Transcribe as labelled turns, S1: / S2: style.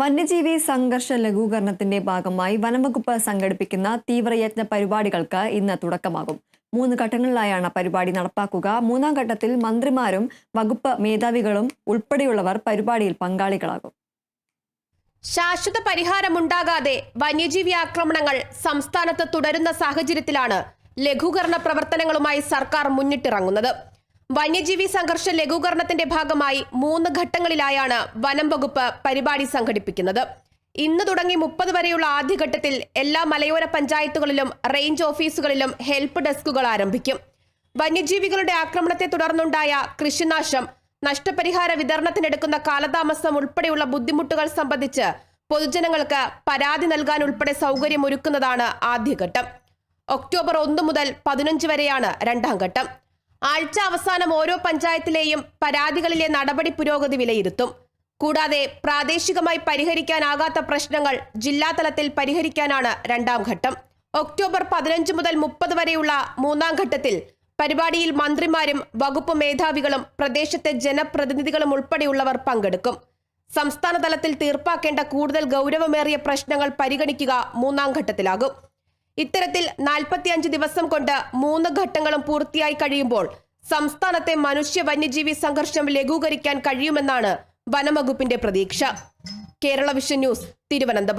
S1: വന്യജീവി സംഘർഷ ലഘൂകരണത്തിന്റെ ഭാഗമായി വനംവകുപ്പ് സംഘടിപ്പിക്കുന്ന തീവ്രയത്ന പരിപാടികൾക്ക് ഇന്ന് തുടക്കമാകും. മൂന്ന് ഘട്ടങ്ങളിലായാണ് പരിപാടി നടപ്പാക്കുക. മൂന്നാം ഘട്ടത്തിൽ മന്ത്രിമാരും വകുപ്പ് മേധാവികളും ഉൾപ്പെടെയുള്ളവർ പരിപാടിയിൽ പങ്കാളികളാകും.
S2: ശാശ്വത പരിഹാരമുണ്ടാകാതെ വന്യജീവി ആക്രമണങ്ങൾ സംസ്ഥാനത്ത് തുടരുന്ന സാഹചര്യത്തിലാണ് ലഘൂകരണ പ്രവർത്തനങ്ങളുമായി സർക്കാർ മുന്നിട്ടിറങ്ങുന്നത്. വന്യജീവി സംഘർഷ ലഘൂകരണത്തിന്റെ ഭാഗമായി മൂന്ന് ഘട്ടങ്ങളിലായാണ് വനം വകുപ്പ് പരിപാടി സംഘടിപ്പിക്കുന്നത്. ഇന്ന് തുടങ്ങി മുപ്പത് വരെയുള്ള ആദ്യഘട്ടത്തിൽ എല്ലാ മലയോര പഞ്ചായത്തുകളിലും റേഞ്ച് ഓഫീസുകളിലും ഹെൽപ്പ് ഡെസ്കുകൾ ആരംഭിക്കും. വന്യജീവികളുടെ ആക്രമണത്തെ തുടർന്നുണ്ടായ കൃഷിനാശം നഷ്ടപരിഹാര വിതരണത്തിനെടുക്കുന്ന കാലതാമസം ഉൾപ്പെടെയുള്ള ബുദ്ധിമുട്ടുകൾ സംബന്ധിച്ച് പൊതുജനങ്ങൾക്ക് പരാതി നൽകാൻ ഉൾപ്പെടെ സൗകര്യമൊരുക്കുന്നതാണ് ആദ്യഘട്ടം. ഒക്ടോബർ ഒന്ന് മുതൽ പതിനഞ്ച് വരെയാണ് രണ്ടാം ഘട്ടം. ആഴ്ച അവസാനം ഓരോ പഞ്ചായത്തിലെയും പരാതികളിലെ നടപടി പുരോഗതി വിലയിരുത്തും. കൂടാതെ പ്രാദേശികമായി പരിഹരിക്കാനാകാത്ത പ്രശ്നങ്ങൾ ജില്ലാതലത്തിൽ പരിഹരിക്കാനാണ് രണ്ടാം ഘട്ടം. ഒക്ടോബർ പതിനഞ്ച് മുതൽ മുപ്പത് വരെയുള്ള മൂന്നാം ഘട്ടത്തിൽ പരിപാടിയിൽ മന്ത്രിമാരും വകുപ്പ് മേധാവികളും പ്രദേശത്തെ ജനപ്രതിനിധികളും ഉൾപ്പെടെയുള്ളവർ പങ്കെടുക്കും. സംസ്ഥാനതലത്തിൽ തീർപ്പാക്കേണ്ട കൂടുതൽ ഗൗരവമേറിയ പ്രശ്നങ്ങൾ പരിഗണിക്കുക മൂന്നാം ഘട്ടത്തിലാകും. ഇത്തരത്തിൽ നാൽപ്പത്തിയഞ്ച് ദിവസം കൊണ്ട് മൂന്ന് ഘട്ടങ്ങളും പൂർത്തിയായി കഴിയുമ്പോൾ സംസ്ഥാനത്തെ മനുഷ്യ വന്യജീവി സംഘർഷം ലഘൂകരിക്കാൻ കഴിയുമെന്നാണ് വനംവകുപ്പിന്റെ പ്രതീക്ഷ. Kerala vision news Thiruvananthapuram.